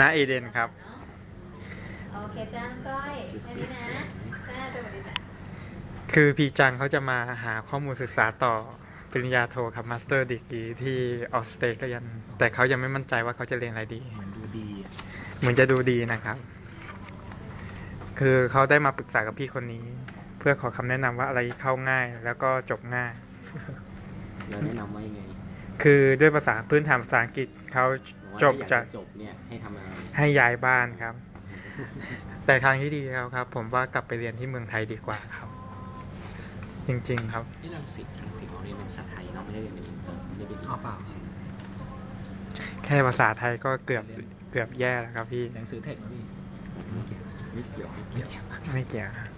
น้าเอเดนครับโอเคจ้าน้องก้อยแค่นี้นะจ้าสวัสดีจ้ะคือพีจังเขาจะมาหาข้อมูลศึกษาต่อปริญญาโทครับมาสเตอร์ดีกรีที่ออสเตรเลียนแต่เขายังไม่มั่นใจว่าเขาจะเรียนอะไรดี เหมือนดูดีอะเหมือนจะดูดีนะครับ คือเขาได้มาปรึกษากับพี่คนนี้ เพื่อขอคำแนะนำว่าอะไรเข้าง่าย แล้วก็จบง่าย เราแนะนำว่ายังไง คือด้วยภาษาพื้นฐานภาษาอังกฤษเขาว่าจบถ้อยจากจบเนี่ยให้ทำอะไรให้ย้ายบ้านครับ แต่ทางที่ดีแล้วครับ ผมว่ากลับไปเรียนที่เมืองไทยดีกว่าครับ จริง ๆ ครับที่รังสิตรังสิตเราเรียนเป็นภาษาไทยเนาะไม่ได้เรียนเป็นอินเตอร์ไม่ได้เป็นอ๋อเปล่าแค่ภาษาไทยก็เกือบเกือบแย่แล้วครับพี่หนังสือเทคนะพี่ไม่เกี่ยวไม่เกี่ยวไม่เกี่ยวไม่เกี่ยวครับ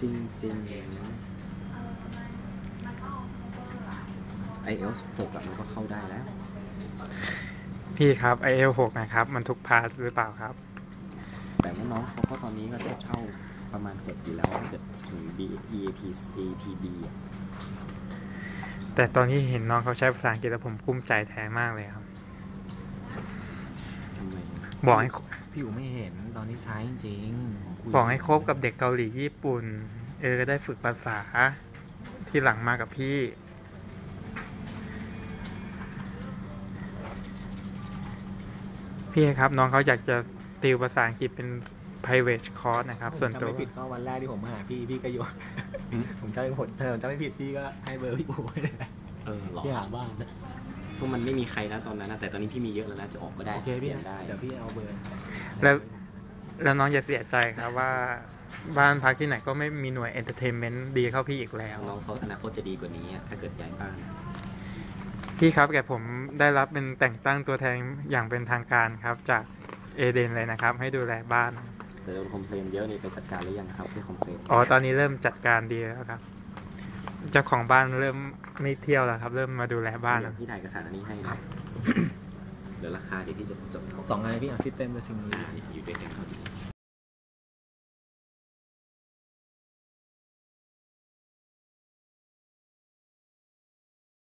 จริงจริง ไอเอลหกอะมันก็เข้าได้แล้ว พี่ครับไอเอลหกนะครับ มันทุกพาร์ทหรือเปล่าครับ แต่ว่าน้องเขาก็ตอนนี้ก็จะเช่าประมาณหกอยู่แล้วถ้าเกิดถึง B E A P A P B อะแต่ตอนที่เห็นน้องเขาใช้ภาษาอังกฤษแล้วผมกุ้มใจแท้มากเลยครับ ทำไมบอกให้พี่อูไม่เห็นตอนที่ใช้จริงๆคุยบอกให้คบกับเด็กเกาหลีญี่ปุ่น เออได้ฝึกภาษาที่หลังมากับพี่ พี่ครับ น้องเขาอยากจะติวภาษาอังกฤษเป็น private course นะครับผมส่วนจำตัวไม่ผิดก็วันแรกที่ผมมาหาพี่พี่ก็อยู่ผมจำไม่ผิดเธอผมจำไม่ผิดพี่ก็ให้เบอร์พี่อูไว้เลยเออหรอที่หาบ้านเพราะมันไม่มีใครแล้วตอนนั้นนะแต่ตอนนี้พี่มีเยอะแล้วนะจะออกก็ได้โอเคพี่ปลี่ยนได้เดี๋ยวพี่เอาเบอร์แล้วแล้วน้องอย่าเสียใจครับว่าบ้านพักที่ไหนก็ไม่มีหน่วย entertainment ดีเข้าพี่อีกแล้ว น้องเขาอนาคตจะดีกว่านี้อะถ้าเกิดย้ายบ้าน พี่ครับแกผมได้รับเป็นแต่งตั้งตัวแทนอย่างเป็นทางการครับจากเอเดนเลยนะครับ ให้ดูแลบ้านแต่โดนคอมเพลนเยอะนี่ไปจัดการหรือยังครับที่คอมเพลนอ๋อตอนนี้เริ่มจัดการดีแล้วครับเจ้าของบ้านเริ่มไม่เที่ยวแล้วครับ เริ่มมาดูแลบ้านเดี๋แล้ยววพี่ถ่ายเอกสารอันนี้ให้นะเดี๋ยวราคาเดี๋ยวพี่จะจดเขาสองงานพี่เอาซิสเต็มไปสิ่งนี้อยู่ด้วยกันพอดี